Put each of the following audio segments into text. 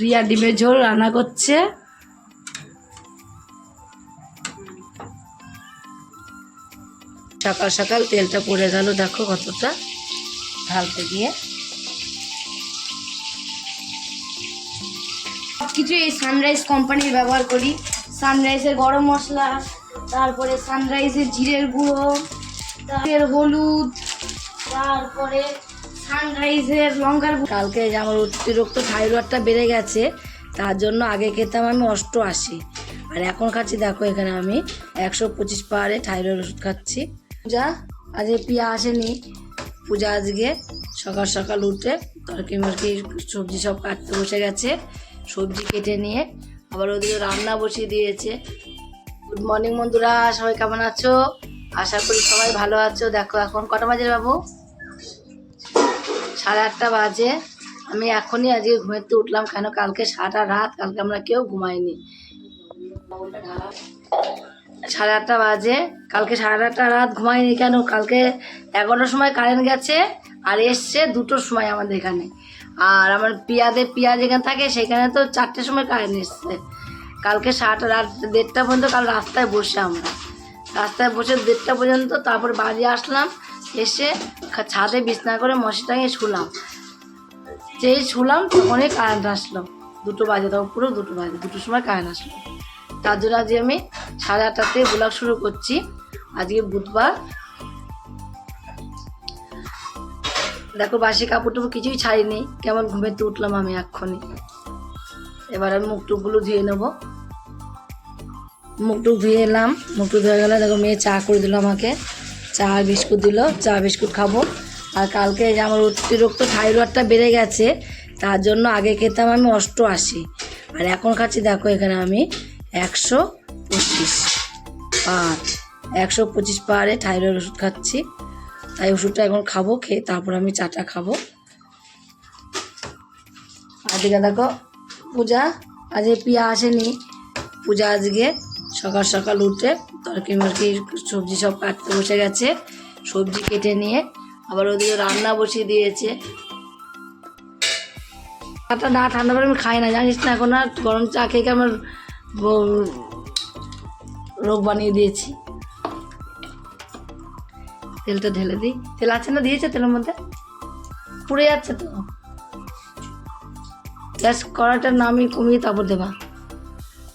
রিয়া ডিমের ঝোল রান্না করছে। সকাল সকাল তেলটা পড়ে গেল, দেখো কতটা ঢালতে গিয়ে। কিছু এই সানরাইজ কোম্পানির ব্যবহার করি। সানরাইজের গরম মশলা, তারপরে সানরাইজের জিরের গুঁড়ো, তারপরে হলুদ, তারপরে সানরাইজের লঙ্কার কালকে আমার অতিরিক্ত থাইরয়েডটা বেড়ে গেছে, তার জন্য আগে খেতাম আমি অষ্টআশি আর এখন খাচ্ছি, দেখো এখানে আমি একশো পঁচিশ পাহাড়ে থাইরয়েড ওষুধ খাচ্ছি। পূজা, আজকে পিয়া আসেনি। পূজা আজকে সকাল সকাল উঠে তরকি মরকি সবজি সব কাটতে বসে গেছে, সবজি কেটে নিয়ে আবার ওদিকে রান্না বসিয়ে দিয়েছে। গুড মর্নিং বন্ধুরা, সবাই কেমন আছো? আশা করি সবাই ভালো আছো। দেখো এখন কটা বাজে বাবু? সাড়ে আটটা বাজে। আমি এখনই আজকে ঘুমেতে উঠলাম কেন? কালকে সারাটা রাত, কালকে আমরা কেউ ঘুমাইনি। সাড়ে আটটা বাজে। কালকে সাড়ে আটটা রাত ঘুমাইনি কেন? কালকে এগারোটার সময় কারেন্ট গেছে আর এসছে দুটোর সময় আমাদের এখানে। আর আমার পিয়াদের, পিয়া যেখানে থাকে, সেখানে তো চারটের সময় কারেন্ট এসছে। কালকে সারাটা রাত, দেড়টা পর্যন্ত কাল রাস্তায় বসে আমরা। রাস্তায় বসে দেড়টা পর্যন্ত তারপর বাড়ি আসলাম। এসে ছাদে বিছনা করে মশি টাঙিয়ে শুলাম। যেই শুলাম তখনই কারেন্ট আসলো। দুটো বাজে তখন, পুরো দুটো বাজে, দুটোর সময় কারেন্ট আসলো। তার জন্য আজকে আমি সাড়ে আটটাতে ব্লগ শুরু করছি। আজকে বুধবার। দেখো, বাসি কাপড় টুপড় কিছুই ছাড়িনি। কেমন ঘুমেতে উঠলাম আমি এক্ষুনি। এবার আমি মুখ টুকগুলো ধুয়ে নেব। মুখ টুক ধুয়ে এলাম। মুখ টুক ধুয়ে গেলে দেখো মেয়ে চা করে দিল আমাকে। চা, বিস্কুট দিল, চা, বিস্কুট খাব। আর কালকে আমার অতিরিক্ত থাইরয়েডটা বেড়ে গেছে, তার জন্য আগে খেতাম আমি অষ্ট অষ্টআশি। আর এখন খাচ্ছি, দেখো এখানে আমি একশো পঁচিশ পাঁচ একশো পঁচিশ পাহাড়ে থাইরয়েড ওষুধ খাচ্ছি। তাই ওষুধটা এখন খাব, খেয়ে তারপর আমি চাটা খাব। আর দেখো, পূজা, আজকে পিয়া আসেনি। পূজা আজকে সকাল সকাল উঠে তরকি মরকি সবজি সব কাটতে বসে গেছে, সবজি কেটে নিয়ে আবার ওদিকে রান্না বসিয়ে দিয়েছে। চাটা না, ঠান্ডা করে আমি খাই না, জানিস না, এখন আর গরম চা খেয়ে আমার রোগ বানিয়ে দিয়েছি। তেলটা ঢেলে দিই। তেল আছে না দিয়েছে তেলের মধ্যে? পুড়ে যাচ্ছে তো। গ্যাস কড়াটার নামই কমিয়ে তারপর দেবা।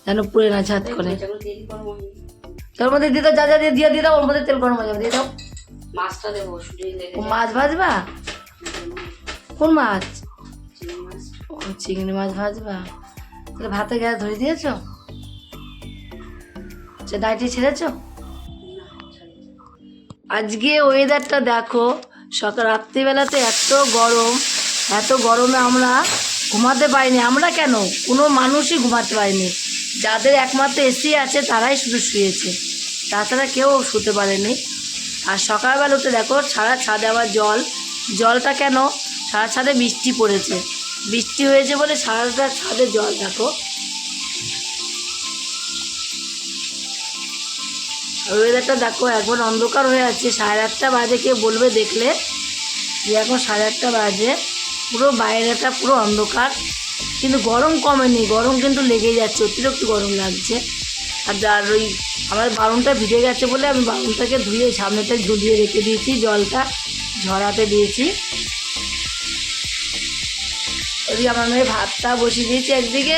যেন পুড়ে না ছাদ করে। তোর মধ্যে দিয়ে দাও যা যা দিয়ে দিয়ে দাও ওর মধ্যে তেল গরম হয়ে যাবে দিয়ে দাও। মাছটা দেবো মাছ ভাজবা? কোন মাছ? ও চিংড়ি মাছ ভাজবা। তাহলে ভাতে গ্যাস ধরে দিয়েছ? সে ডাইটি ছেড়েছো? আজকে ওয়েদারটা দেখো সকাল রাত্রিবেলাতে এত গরম এত গরমে আমরা ঘুমাতে পারিনি। আমরা কেন? কোনো মানুষই ঘুমাতে পারিনি। যাদের একমাত্র এসি আছে, তারাই শুধু শুয়েছে। তাছাড়া কেউ শুতে পারেনি। আর সকালবেলা উঠে দেখো, সারা ছাদে আবার জল। জলটা কেন? সারা ছাদে বৃষ্টি পড়েছে। বৃষ্টি হয়েছে বলে সারাটা ছাদে জল, দেখো। ওয়েদারটা দেখো একবার অন্ধকার হয়ে আছে। সাড়ে আটটা বাজে, কে বলবে দেখলে? যে এখন সাড়ে আটটা বাজে। পুরো বাইরেটা পুরো অন্ধকার। কিন্তু গরম কমেনি, গরম কিন্তু লেগেই যাচ্ছে, অতিরিক্ত গরম লাগছে। আর যার ওই আমার বারুনটা ভিজে গেছে বলে আমি বারুনটাকে ধুয়ে সামনেটা ঝুলিয়ে রেখে দিয়েছি, জলটা ঝরাতে দিয়েছি। ওদিকে আমার মেয়ে ভাতটা বসিয়ে দিয়েছি একদিকে,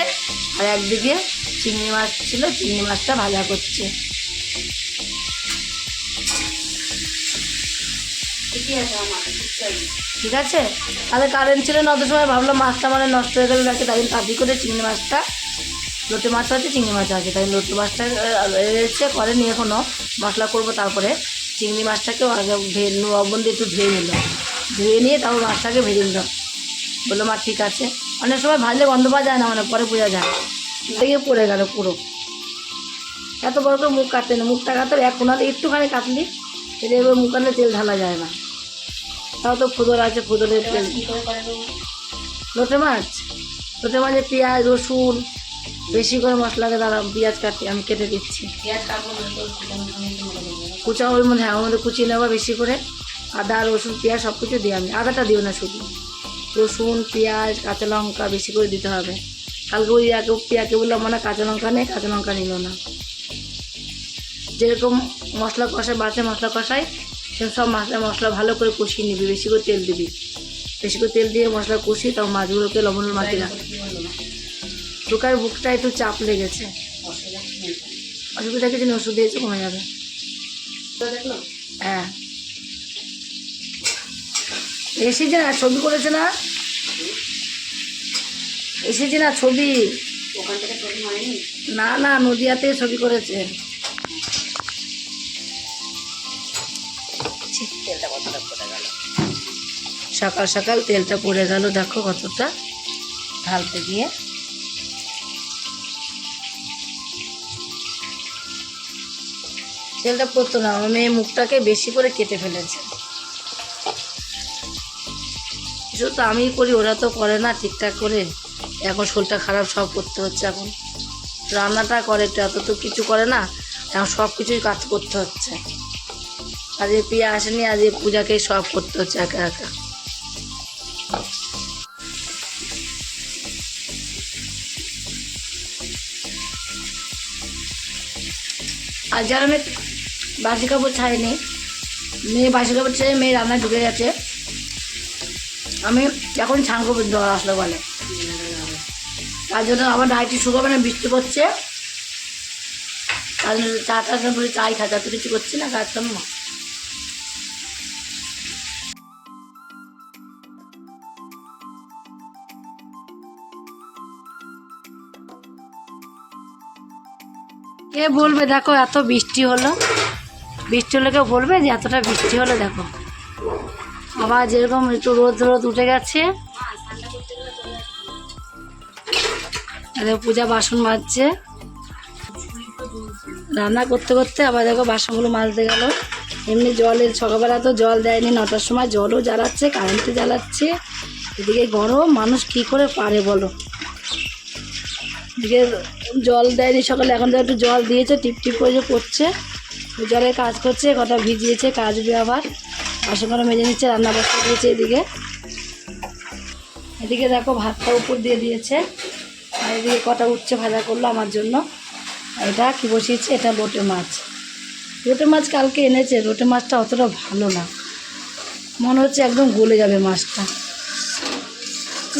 আর একদিকে চিংড়ি মাছ ছিল, চিংড়ি মাছটা ভাজা করছে। ঠিকই আছে আমার ঠিক আছে? তাহলে কারেন্ট ছিল না, অত সময় ভাবলাম মাছটা মানে নষ্ট হয়ে গেলে নাকি তাই তাড়ি করে চিংড়ি মাছটা, লোটে মাছ আছে, চিংড়ি মাছ আছে, তাই লোটে মাছটা এসে করেনি এখনও মশলা করব তারপরে চিংড়ি মাছটাকেও আগে ধুয়ে লবণ একটু ধুয়ে নিল ধুয়ে নিয়ে তারপর মাছটাকে ভেজে নিল বলল, মা, ঠিক আছে। অনেক সময় ভাজলে গন্ধ পাওয়া যায় না মানে পরে বোঝা যায়। লেগে পড়ে গেল পুরো। এত বড় করে মুখ কাটতে না মুখটা কাটতে এক কোনাতে একটুখানি কাটলি এটা এবার মুখ কাটলে তেল ঢালা যায় না। তাও তো ফুদর আছে দেবো লোটে মাছ? লোটে মাছে পেঁয়াজ রসুন বেশি করে মশলাকে দাঁড়া পেঁয়াজ কাটি আমি কেটে দিচ্ছি। কুচা ওর মধ্যে হ্যাঁ মধ্যে কুচিয়ে নেব বেশি করে। আদা রসুন পেঁয়াজ সব কিছু দিই আমি। আদাটা দিও না শুধু। রসুন পেঁয়াজ কাঁচা লঙ্কা বেশি করে দিতে হবে। কালকে ওই একে পিয়াকে বললাম মানে কাঁচা লঙ্কা নেই কাঁচা লঙ্কা নিল না। যেরকম মশলা কষায় বাড়তে মশলা সেরকম সব মশলা মশলা ভালো করে কষিয়ে নিবি বেশি করে তেল দিবি। বেশি করে তেল দিয়ে মশলা কষিয়ে তাও মাছগুলোকে লবণ মাখিয়ে রাখ ঢোকার বুকটা একটু চাপ লেগেছে। অসুবিধা কিছু ওষুধ দিয়েছে কমে যাবে। হ্যাঁ। এসেছে না ছবি করেছে না? এসেছে না ছবি? না না নদিয়াতে ছবি করেছে। সকাল সকাল তেলটা পড়ে গেল, দেখো কতটা ঢালতে গিয়ে তেলটা পড়তো না, আমার মেয়ে মুখটাকে বেশি করে কেটে ফেলেছে। কিছু তো আমিই করি, ওরা তো করে না ঠিকঠাক করে। এখন শরীরটা খারাপ, সব করতে হচ্ছে এখন। রান্নাটা করে একটু, এত তো কিছু করে না, এখন সব কিছুই কাজ করতে হচ্ছে। আজকে পিয়া আসেনি আজ আজকে পূজাকে সব করতে হচ্ছে একা একা। আর যারা আমি বাসি কাপড় ছাড়েনি, মেয়ে বাসি কাপড় ছেড়ে মেয়ে রান্না ঢুকে গেছে, আমি এখন ছান করব জ্বর আসলো বলে। তার জন্য আমার ডায়েটি শুরু হবে না, বৃষ্টি পড়ছে। তার জন্য চা টা বলে, চাই খাতা তো কিছু করছি না, কাজ না কে বলবে? দেখো, এত বৃষ্টি হলো। বৃষ্টি হলে কেউ বলবে যে, এতটা বৃষ্টি হলো, দেখো। আবার যেরকম একটু রোদ রোদ উঠে গেছে। পূজা বাসন মাজছে। রান্না করতে করতে আবার দেখো, বাসনগুলো মাজতে গেল। এমনি জলের সকালবেলা তো জল দেয়নি। নটার সময় জলও জ্বালাচ্ছে কারেন্টও জ্বালাচ্ছে। এদিকে গরম, মানুষ কি করে পারে বলো? এদিকে জল দেয়নি সকালে, এখন তো একটু জল দিয়েছে টিপ টিপ করে পড়ছে ওই জলে কাজ করছে, কটা ভিজিয়েছে কাজবে আবার বাসনগুলো মেজে নিচ্ছে, রান্না বসতে দিয়েছে এদিকে। এদিকে দেখো ভাতটা উপর দিয়ে দিয়েছে। আর এদিকে কটা উচ্ছে ভাজা করল আমার জন্য। এটা কি বসিয়েছে? এটা লোটে মাছ। লোটে মাছ কালকে এনেছে, লোটে মাছটা অতটা ভালো না। মনে হচ্ছে একদম গলে যাবে মাছটা।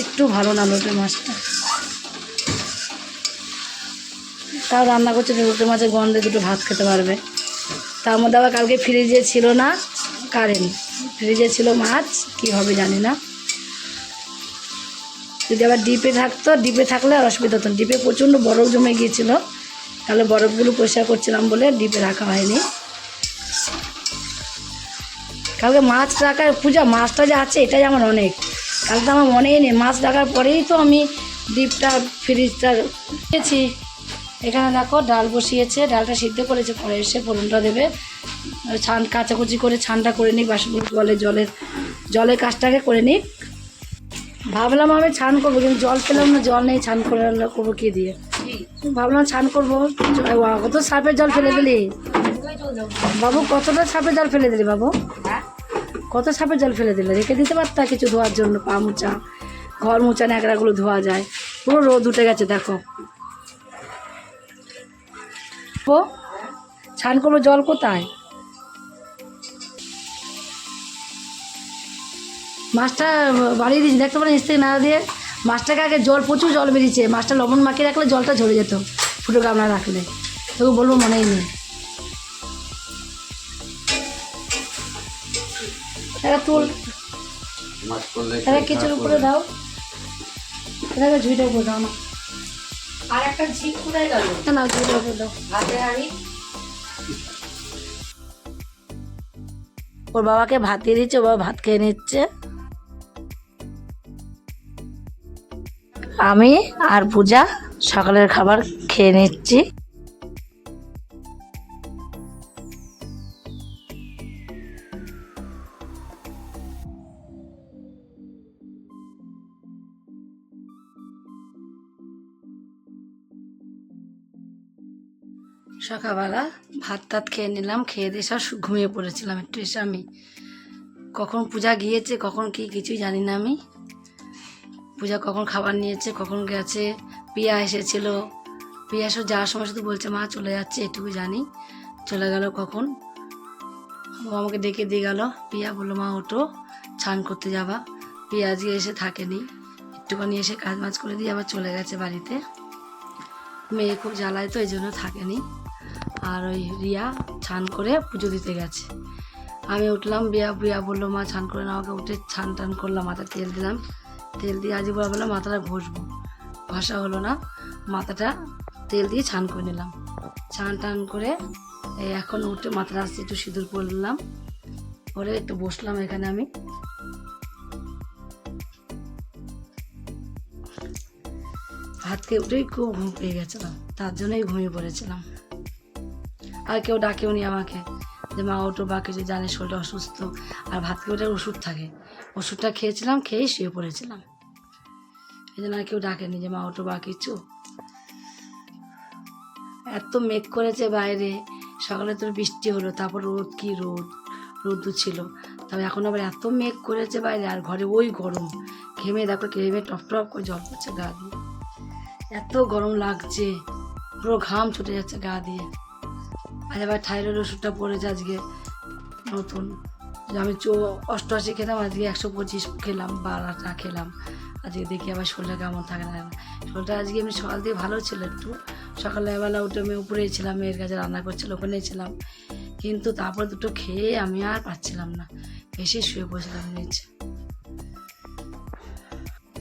একটু ভালো না লোটে মাছটা। তাও রান্না করছে লোটে মাছের গন্ধে দুটো ভাত খেতে পারবে। তার মধ্যে আবার কালকে ফ্রিজে ছিল না কারেন্ট ফ্রিজে ছিল মাছ, কি হবে জানি না। যদি আবার ডিপে থাকতো, ডিপে থাকলে আর অসুবিধা হতো ডিপে প্রচণ্ড বরফ জমে গিয়েছিল। তাহলে বরফগুলো পরিষ্কার করছিলাম বলে ডিপে রাখা হয়নি। কালকে মাছ রাখার পূজা, মাছটা যে আছে এটাই আমার অনেক। কালকে আমার মনেই নেই। মাছ রাখার পরেই তো আমি ডিপটা, ফ্রিজটা দিয়েছি এখানে দেখো ডাল বসিয়েছে, ডালটা সিদ্ধ করেছে, পরে এসে ফোড়নটা দেবে। ছান, কাচাকুচি করে ছানটা করে নিক, বাসনগুলো জলে জলের জলের কাজটাকে করে নিক। ভাবলাম আমি ছান করব, কিন্তু জল পেলাম না, জল নেই, ছান করে করব কি দিয়ে? ভাবলাম ছান করব। কত সাপের জল ফেলে দিলি? বাবু, কতটা সাপের জল ফেলে দিলি বাবু? কত সাপের জল ফেলে দিলে? রেখে দিতে পারতা কিছু ধোয়ার জন্য, পা মোচা ঘর মোচা ন্যাকড়াগুলো ধোয়া যায়। পুরো রোদ উঠে গেছে, দেখো। ছান করব জল কোথায়? মাছটা বাড়িয়ে দিয়েছি। দেখতে পারেন থেকে না দিয়ে। মাছটাকে আগে জল প্রচুর জল বেরিয়েছে। মাছটা লবণ মাখিয়ে রাখলে জলটা ঝরে যেত ফুটো গামলা রাখলে। তবু বলব মনেই নেই। এটা তুল। এটা কিছুর উপরে দাও। এটাকে উপরে দাও না। আর একটা ঝিক কোথায় গেল? না গুলো গুলো হাতে হাড়ি? ওর বাবাকে ভাত দিয়ে দিচ্ছে ওর বাবা ভাত খেয়ে নিচ্ছে। আমি আর পূজা সকালের খাবার খেয়ে নিচ্ছি। সকালবেলা ভাত টাত খেয়ে নিলাম, খেয়ে দিয়ে সব ঘুমিয়ে পড়েছিলাম একটু, এসে আমি কখন পূজা গিয়েছে, কখন কি কিছুই জানি না আমি। পূজা কখন খাবার নিয়েছে, কখন গেছে, পিয়া এসেছিল। পিয়া এসে যাওয়ার সময় শুধু বলছে, মা চলে যাচ্ছে, এটুকু জানি, চলে গেল কখন? ও আমাকে ডেকে দিয়ে গেল। পিয়া বলল, মা ওটো ছান করতে যাবা। পিয়া আজকে এসে থাকেনি। একটুখানি এসে কাজ মাজ করে দিয়ে আবার চলে গেছে বাড়িতে। মেয়ে খুব জ্বালায় তো, এই জন্য থাকেনি। আর ওই রিয়া ছান করে পুজো দিতে গেছে। আমি উঠলাম বিয়া বিয়া বলল, মা ছান করে আমাকে উঠে ছান টান করলাম মাথায় তেল দিলাম। তেল দিয়ে আজকে বলা বললাম, মাথাটা ঘষবো। ঘষা হলো না, মাথাটা তেল দিয়ে ছান করে নিলাম। ছান টান করে এখন উঠে মাথাটা আসতে একটু সিঁদুর পরলাম, পরে একটু বসলাম এখানে আমি। ভাত খেয়ে উঠেই খুব ঘুম পেয়ে গেছিলাম, তার জন্যই ঘুমিয়ে পড়েছিলাম। আর কেউ ডাকেও নি আমাকে যে, মা ওটো বা কিছু জানে শরীরটা অসুস্থ আর ভাত ওটার ওষুধ থাকে। ওষুধটা খেয়েছিলাম, খেয়েই শুয়ে পড়েছিলাম। এই জন্য আর কেউ ডাকেনি যে, মা ওটো বা কিছু এত মেঘ করেছে বাইরে, সকালে তোর বৃষ্টি হলো, তারপর রোদ, কি রোদ? রোদ্দু ছিল। তবে এখন আবার এত মেঘ করেছে বাইরে, আর ঘরে ওই গরম। ঘেমে দেখো ঘেমে টপ টপ করে জল পড়ছে গা দিয়ে। এত গরম লাগছে, পুরো ঘাম ছুটে যাচ্ছে গা দিয়ে। আজ আবার থাইরয়েড ওষুধটা পড়েছে আজকে নতুন। আমি চো অষ্টআশি খেলাম, আজকে একশো পঁচিশ খেলাম, বারোটা খেলাম। আজকে দেখি আবার শরীরটা কেমন থাকে না শরীরটা আজকে এমনি সকাল দিয়ে ভালো ছিল একটু। সকালবেলা উঠে আমি উপরেই ছিলাম, মেয়ের কাছে রান্না করছিল, ওখানেই ছিলাম। কিন্তু তারপর দুটো খেয়ে আমি আর পাচ্ছিলাম না। এসে শুয়ে বসলাম নিচে।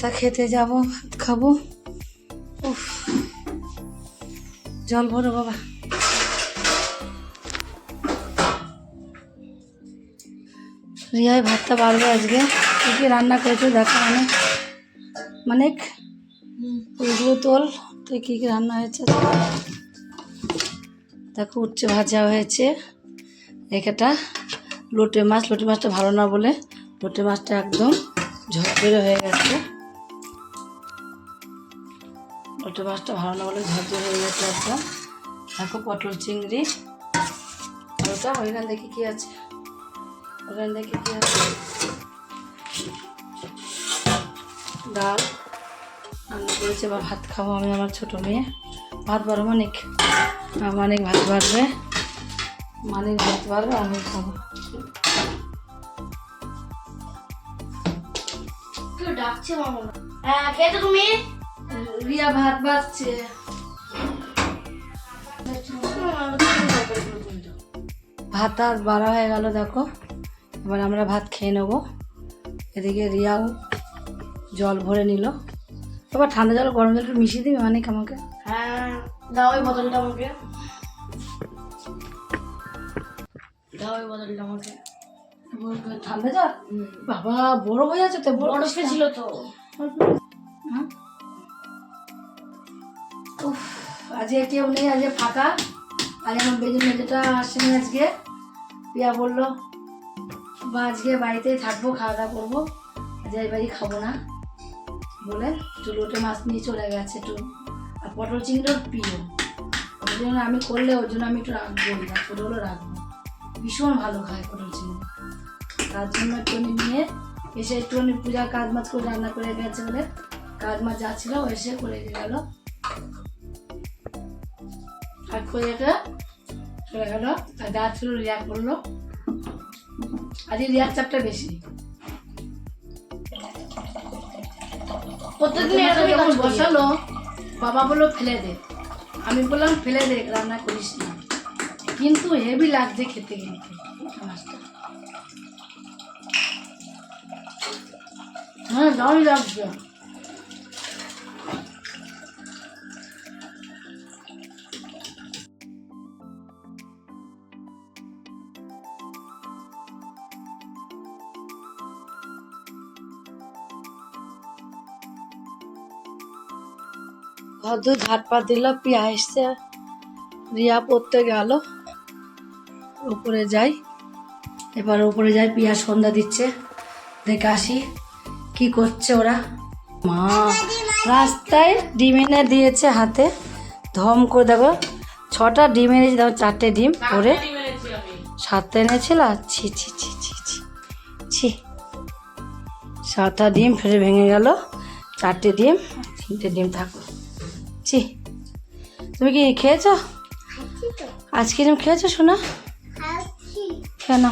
তা খেতে যাব, খাব? উফ, জল ভরো বাবা। রিয়াই ভাতটা বাড়বে আজকে। কী কী রান্না করেছ দেখো অনেক ওইগুলো তোল। তুই কী কী রান্না হয়েছে দেখো। উচ্ছে ভাজা হয়েছে। একটা। লোটে মাছ, লোটে মাছটা ভালো না বলে। লোটে মাছটা একদম ঝরঝরে হয়ে গেছে। লোটে মাছটা ভালো না বলে ঝরঝরে হয়ে গেছে একদম দেখো পটল চিংড়ি। ওটা ওইখান দেখি কী আছে। ওখানে দেখি কি আছে ডাল। রান্না করেছে এবার ভাত খাব আমি আমার ছোটো মেয়ে। ভাত বাড়ো মানিক। আর মানিক ভাত বাড়বে। মানিক ভাত বাড়বে আমি খাব। ডাকছে মামা হ্যাঁ খেতে তুমি। রিয়া ভাত বাড়ছে। ভাত আর বাড়া হয়ে গেল দেখো। এবার আমরা ভাত খেয়ে নেব। এদিকে রিয়াও জল ভরে নিল। এবার ঠান্ডা জল গরম জল একটু মিশিয়ে দিবি অনেক আমাকে? হ্যাঁ দাও ওই বোতলটা আমাকে। দাও ওই বোতলটা আমাকে। ঠান্ডা জল? বাবা বড় হয়ে যাচ্ছে তো বড় ছিল তো। হ্যাঁ? উফ, আজকে কেউ নেই আজকে ফাঁকা। আজ আমার বেজন মেজেটা আসেনি আজকে। পিয়া বলল বা আজকে বাড়িতেই থাকব খাওয়া দাওয়া করব এই বাড়ি খাব না বলে একটু লোটে মাছ নিয়ে চলে গেছে একটু। আর পটল চিংড়িও প্রিয় ওই জন্য আমি করলে ওর জন্য আমি একটু রাখব না ছোটো হলেও রাখব ভীষণ ভালো খায় পটল চিংড়ি। তার জন্য একটুখানি নিয়ে এসে একটুখানি পূজা কাজ মাছ করে রান্না করে গেছে বলে কাজ মাছ যা ছিল ও এসে করে গেল। আর করে চলে গেল আর যা ছিল রিয়া করল। আজকে রিয়ার চাপটা বেশি। প্রত্যেকদিন যখন বসালো বাবা বলল ফেলে দে। আমি বললাম ফেলে দে রান্না করিস না। কিন্তু হেভি লাগছে খেতে কিন্তু মাছটা হ্যাঁ দারুণ লাগছে। ভদ্র ঝাটপা দিল পিয়া এসছে। রিয়া পড়তে গেল। উপরে যাই। এবার উপরে যাই পিয়া সন্ধ্যা দিচ্ছে। দেখে আসি কি করছে ওরা। মা রাস্তায় ডিম এনে দিয়েছে হাতে। ধম করে দেখো ছটা ডিম এনেছি দেখো চারটে ডিম করে সাতটা এনেছিল ছি ছি ছি ছি ছি ছি। সাতটা ডিম ফেরে ভেঙে গেল। চারটে ডিম তিনটে ডিম থাকল। ছি তুমি কি খেয়েছো? আজকে আইসক্রিম খেয়েছো শোনা কেন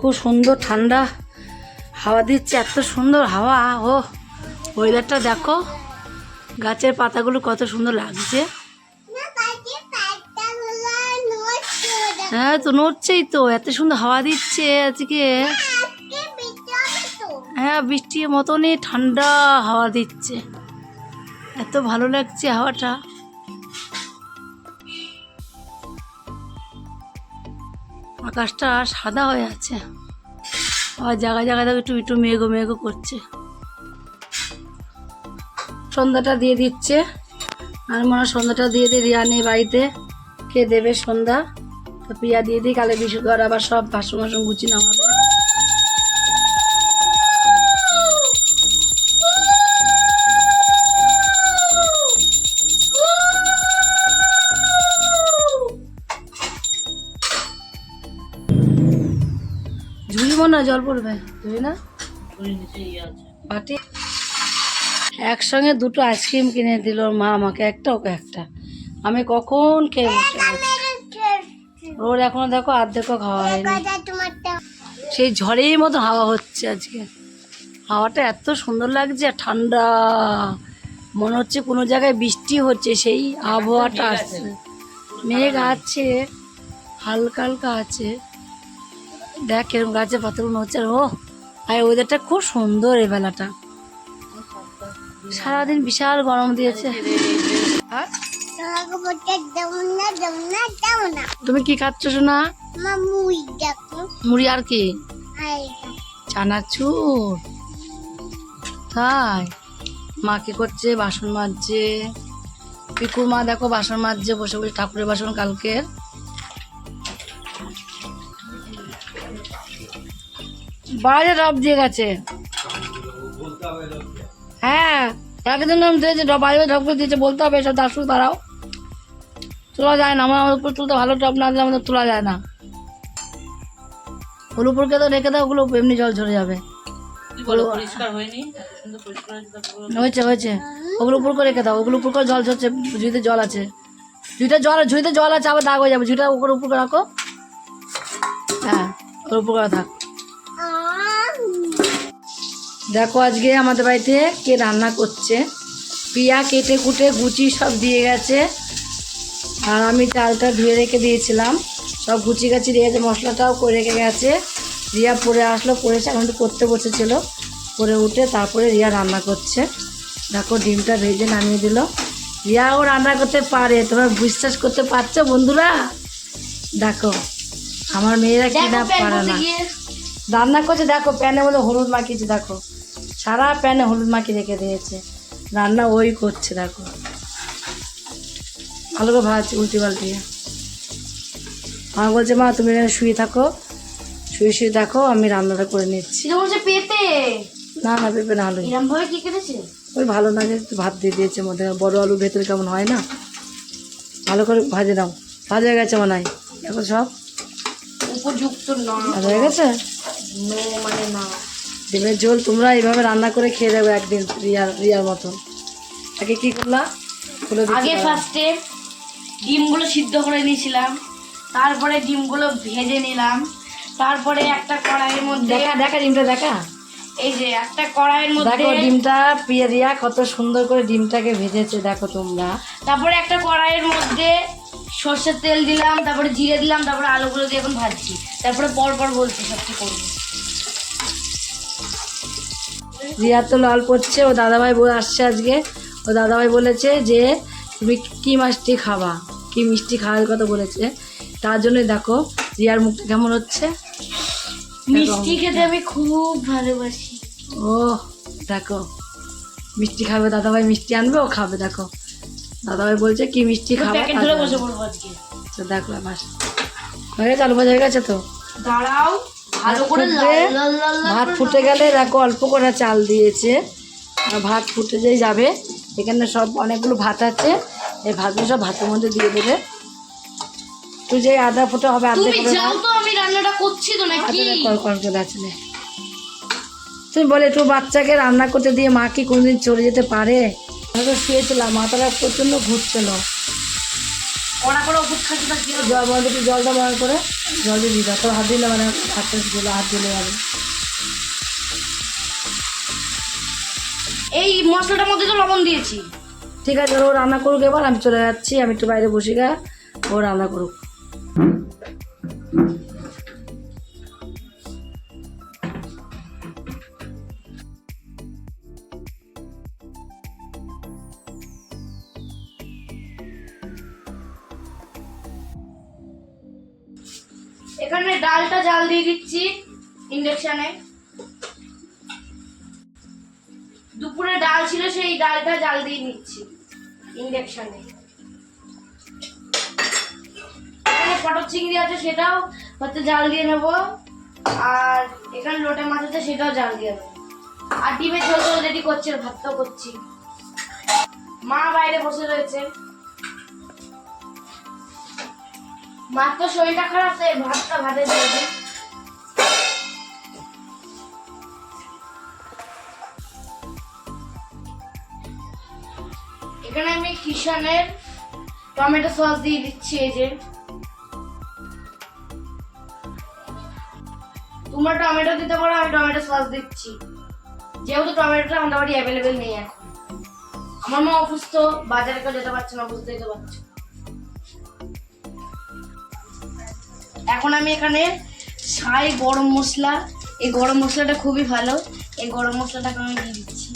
খুব সুন্দর ঠান্ডা হাওয়া দিচ্ছে এত সুন্দর হাওয়া ও ওয়েদারটা দেখো গাছের পাতাগুলো কত সুন্দর লাগছে। হ্যাঁ তো নড়ছেই তো এত সুন্দর হাওয়া দিচ্ছে আজকে। হ্যাঁ বৃষ্টির মতনই ঠান্ডা হাওয়া দিচ্ছে। এত ভালো লাগছে হাওয়াটা। আকাশটা সাদা হয়ে আছে। আর জায়গায় জায়গায় একটু একটু মেঘো মেঘো করছে। সন্ধ্যাটা দিয়ে দিচ্ছে। আর মনে হয় সন্ধ্যাটা দিয়ে দিয়ে রিয়া নেই বাড়িতে। কে দেবে সন্ধ্যা? তো প্রিয়া দিয়ে দিই, কালে বিশুদ্ধ আবার সব বাসন বাসন গুছি নামাবে হয় জল পড়বে। ঝুড়ি না। বাটি। একসঙ্গে দুটো আইসক্রিম কিনে দিল মা আমাকে একটা ওকে একটা। আমি কখন খেয়ে বসে ওর এখনও দেখো আর্ধেকও খাওয়া হয়নি। সেই ঝড়ের মতো হাওয়া হচ্ছে আজকে। হাওয়াটা এত সুন্দর লাগছে আর ঠান্ডা। মনে হচ্ছে কোনো জায়গায় বৃষ্টি হচ্ছে সেই আবহাওয়াটা আসছে। মেঘ আছে হালকা হালকা আছে। দেখ এরকম গাছে পাতাগুলো হচ্ছে আর ও, আর ওয়েদারটা খুব সুন্দর এই বেলাটা। সারাদিন বিশাল গরম দিয়েছে। তুমি কি খাচ্ছ শোনা মুড়ি আর কি? চানাচুর। তাই, মা কি করছে? বাসন মাজছে। পিকুর মা দেখো বাসন মাজছে, বসে বসে ঠাকুরের বাসন কালকে বাইরে রব দিয়ে গেছে। হ্যাঁ একদিন নাম দিয়েছে বাইরে ঢপ করে দিয়েছে বলতে হবে সব দাসু দাঁড়াও। তোলা যায় না আমার উপর তুলতে ভালো টপ না দিলে আমাদের তোলা যায় না। ওর উপরকে তো রেখে দাও ওগুলো এমনি জল ঝরে যাবে। হয়েছে হয়েছে ওগুলো উপর করে রেখে দাও ওগুলো উপর করে জল ঝরছে ঝুড়িতে জল আছে। ঝুড়িতে জল ঝুড়িতে জল আছে আবার দাগ হয়ে যাবে। ঝুড়িটা উপর উপর করে রাখো। হ্যাঁ ওর উপর করে থাক দেখো আজকে আমাদের বাড়িতে কে রান্না করছে। পিয়া কেটে কুটে গুচি সব দিয়ে গেছে। আর আমি চালটা ধুয়ে রেখে দিয়েছিলাম। সব গুচি গাছি দিয়ে গেছে মশলাটাও করে রেখে গেছে। রিয়া পরে আসলো পরেছে এখন তো করতে বসেছিল। পরে উঠে তারপরে রিয়া রান্না করছে। দেখো ডিমটা ভেজে নামিয়ে দিল। রিয়াও রান্না করতে পারে তোমরা বিশ্বাস করতে পারছ বন্ধুরা? দেখো আমার মেয়েরা কি না পারে না। রান্না করছে দেখো প্যানে মধ্যে হলুদ মাখিয়েছে দেখো। সারা প্যানে হলুদ মাখিয়ে রেখে দিয়েছে। রান্না ওই করছে দেখো। ভালো করে ভাজছে উল্টি পাল্টিয়ে মা বলছে মা তুমি এখানে শুয়ে থাকো। শুয়ে শুয়ে দেখো আমি রান্নাটা করে নিচ্ছি। পেঁপে। না না পেঁপে না আলু। এরম ভাবে কি কেটেছে? ওই ভালো লাগে একটু ভাত দিয়ে দিয়েছে মধ্যে। বড় আলু ভেতরে কেমন হয় না? ভালো করে ভাজে দাও ভাজা হয়ে গেছে মনে হয়। দেখো সব। উপযুক্ত না। ভাজা হয়ে গেছে? নো মানে না। ডিমের ঝোল তোমরা এইভাবে রান্না করে খেয়ে দেবে একদিন রিয়ার রিয়ার মতন। আগে কি করলা? খুলে দিচ্ছি আগে ফার্স্টে ডিমগুলো সিদ্ধ করে নিয়েছিলাম তারপরে ডিমগুলো ভেজে নিলাম তারপরে একটা কড়াইয়ের মধ্যে দেখা দেখা ডিমটা দেখা। এই যে একটা কড়াইয়ের মধ্যে দেখো ডিমটা প্রিয়া রিয়া কত সুন্দর করে ডিমটাকে ভেজেছে দেখো তোমরা। তারপরে একটা কড়াইয়ের মধ্যে সর্ষের তেল দিলাম তারপরে জিরে দিলাম তারপরে আলুগুলো দিয়ে এখন ভাজছি। তারপরে পর পর বলছি সব কি করব। রিয়ার তো লাল পড়ছে ও দাদাভাই আসছে আজকে। ও দাদাভাই বলেছে যে তুমি কি মাছটি খাবা? কি মিষ্টি খাওয়ার কথা বলেছে? তার জন্যই দেখো রিয়ার মুখটা কেমন হচ্ছে? মিষ্টি খেতে আমি খুব ভালোবাসি। ও দেখো। মিষ্টি খাবে দাদাভাই মিষ্টি আনবে ও খাবে দেখো। দাদাভাই বলছে কি মিষ্টি খাবে? তো দেখো হয়ে গেছে আলু ভাজা হয়ে গেছে তো? দাঁড়াও। ফুটবে, ভাত ফুটে গেলে দেখো অল্প করে চাল দিয়েছে। ভাত ফুটে যেই যাবে এখানে সব অনেকগুলো ভাত আছে। এই ভাতগুলো সব ভাতের মধ্যে দিয়ে দেবে। তুই যে আধা ফুটে হবে আধা তুমি করে আমি রান্নাটা করছি তো নাকি? নে। তুমি বলে একটু বাচ্চাকে রান্না করতে দিয়ে মা কি কোনদিন চলে যেতে পারে? শুয়েছিলাম মাথাটা প্রচণ্ড ঘুরছিল। কড়া করে ওষুধ খাচ্ছি না কি জল বন্ধ একটু জলটা বার করে জল দিয়ে দিই তোর হাত দিলে মানে হাতটা দিলে হাত দিলে যাবে এই মশলাটার মধ্যে তো লবণ দিয়েছি। ঠিক আছে ও রান্না করুক এবার আমি চলে যাচ্ছি আমি একটু বাইরে বসে গা ও রান্না করুক। পটল চিংড়ি আছে, সেটাও হচ্ছে জাল দিয়ে নেব। আর এখানে লোটে মাছ আছে, সেটাও জাল দিয়ে নেব। আর ডিমের ঝোল তো রেডি করছে ভাতটাও করছি। মা বাইরে বসে রয়েছে। মার তো শরীরটা খারাপ, তাই ভাতটা ভাতে দিয়ে কিষানের টমেটো সস দিয়ে দিচ্ছি এই যে। তোমরা টমেটো দিতে পারো, আমি টমেটো সস দিচ্ছি। যেহেতু টমেটোটা আমাদের বাড়ি অ্যাভেলেবেল নেই এখন। আমার মা অসুস্থ, বাজারে কেউ যেতে পারছে না, বুঝতেই তো পারছ। এখন আমি এখানে ছাই গরম মশলা, এই গরম মশলাটা খুবই ভালো। এই গরম মশলাটাকে আমি দিয়ে দিচ্ছি।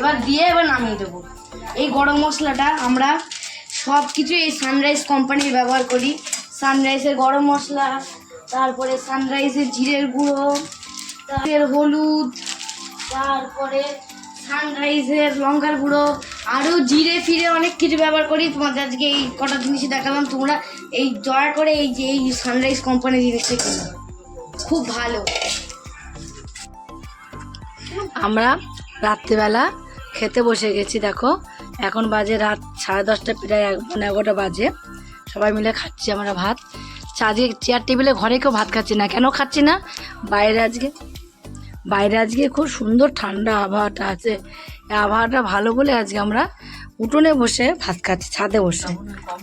এবার দিয়ে এবার নামিয়ে দেবো। এই গরম মশলাটা আমরা সব কিছু এই সানরাইজ কোম্পানির ব্যবহার করি। সানরাইজের গরম মশলা, তারপরে সানরাইজের জিরের গুঁড়ো, তারপরে হলুদ, তারপরে সানরাইজের লঙ্কার গুঁড়ো, আরও জিরে ফিরে অনেক কিছু ব্যবহার করি। তোমাদের আজকে এই কটা জিনিসই দেখালাম। তোমরা এই দয়া করে এই যে এই সানরাইজ কোম্পানির জিনিসটা কিনো। খুব ভালো। আমরা রাত্রিবেলা খেতে বসে গেছি, দেখো। এখন বাজে রাত সাড়ে দশটা, প্রায় মানে এগারোটা বাজে। সবাই মিলে খাচ্ছি আমরা ভাত। আজকে চেয়ার টেবিলে ঘরে কেউ ভাত খাচ্ছি না। কেন খাচ্ছি না? বাইরে আজকে বাইরে আজকে খুব সুন্দর ঠান্ডা আবহাওয়াটা আছে। আবহাওয়াটা ভালো বলে আজকে আমরা উঠোনে বসে ভাত খাচ্ছি, ছাদে বসে।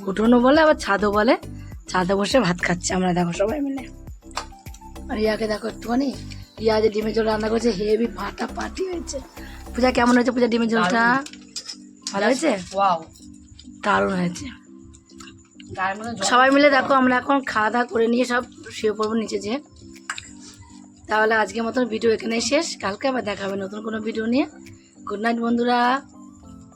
উঠোনে বলে, আবার ছাদও বলে। ছাদে বসে ভাত খাচ্ছি আমরা, দেখো সবাই মিলে। আর ইয়াকে দেখো একটুখানি। ইয়া যে ডিমের ঝোল রান্না করেছে, হেভি ফাটা পাটি হয়েছে। পূজা কেমন হয়েছে পূজা ডিমের ঝোলটা? ভালো হয়েছে? ওয়াও দারুণ হয়েছে। সবাই মিলে দেখো আমরা এখন খাওয়া দাওয়া করে নিয়ে সব শুয়ে পড়ব নিচে যে তাহলে আজকের মতন ভিডিও এখানেই শেষ। কালকে আবার দেখাবে নতুন কোনো ভিডিও নিয়ে। গুড নাইট বন্ধুরা।